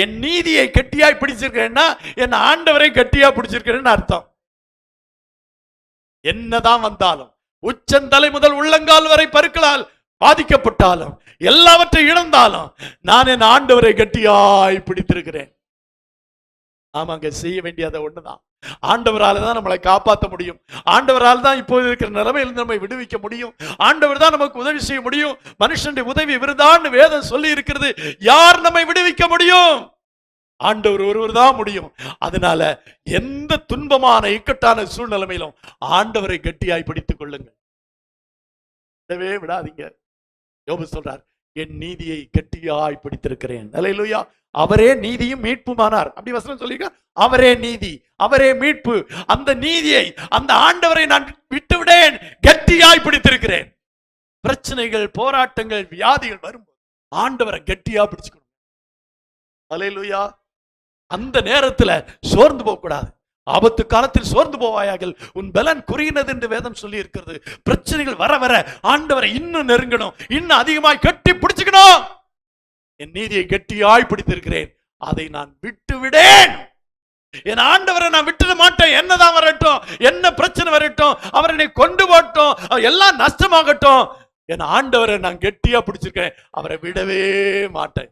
என் நீதியை கெட்டியாய் பிடிச்சிருக்கிறேன்னா என் ஆண்டவரை கெட்டியா பிடிச்சிருக்கிறேன்னு அர்த்தம். என்னதான் வந்தாலும் உச்சந்தலை முதல் உள்ளங்கால் வரை பருக்களால் பாதிக்கப்பட்டாலும் எல்லாவற்றை இழந்தாலும் நான் என் ஆண்டவரை கட்டியாய் பிடித்திருக்கிறேன். ஆமாங்க செய்ய வேண்டியதை ஒண்ணுதான். ஆண்டவரால் தான் நம்மளை காப்பாற்ற முடியும். ஆண்டவரால் தான் இப்போது இருக்கிற நிலைமையிலிருந்து நம்மை விடுவிக்க முடியும். ஆண்டவர் தான் நமக்கு உதவி செய்ய முடியும். மனுஷனுடைய உதவி விருதான்னு வேதம் சொல்லி இருக்கிறது. யார் நம்மை விடுவிக்க முடியும்? ஆண்டவர் ஒருவர் தான் முடியும். அதனால எந்த துன்பமான இக்கட்டான சூழ்நிலைமையிலும் ஆண்டவரை கட்டியாய் பிடித்துக் கொள்ளுங்கள். விடவே விடாதீங்க. யோபு சொல்றார் என் நீதியை கட்டியாய் பிடித்திருக்கிறேன். அல்லேலூயா. அவரே நீதியும் மீட்புமானார். அப்படி வசனம் சொல்லிருக்க அவரே நீதி அவரே மீட்பு. அந்த நீதியை அந்த ஆண்டவரை நான் விட்டுவிடேன் கெட்டியாய் பிடித்திருக்கிறேன். பிரச்சனைகள் போராட்டங்கள் வியாதிகள் வரும்போது ஆண்டவரை கெட்டியா பிடிச்சுக்கணும். அல்லேலூயா அந்த நேரத்துல சோர்ந்து போக கூடாது ஆபத்து காலத்தில் சோர்ந்து போவாயாகள் உன் பலன் குறையினது என்று வேதம் சொல்லி இருக்கிறது பிரச்சனைகள் வர வர ஆண்டவரை இன்னும் நெருங்கணும் இன்னும் அதிகமாய் கட்டி பிடிச்சுக்கணும். என் நீதியை கெட்டியாய் பிடித்திருக்கிறேன். அதை நான் விட்டு விடேன் என் ஆண்டவரை நான் விட்டுட மாட்டேன். என்னதான் வரட்டும் என்ன பிரச்சனை வரட்டும் அவர் என்னை கொண்டு போட்டோம் எல்லாம் நஷ்டமாகட்டும். என் ஆண்டவரை நான் கெட்டியா பிடிச்சிருக்கேன் அவரை விடவே மாட்டேன்.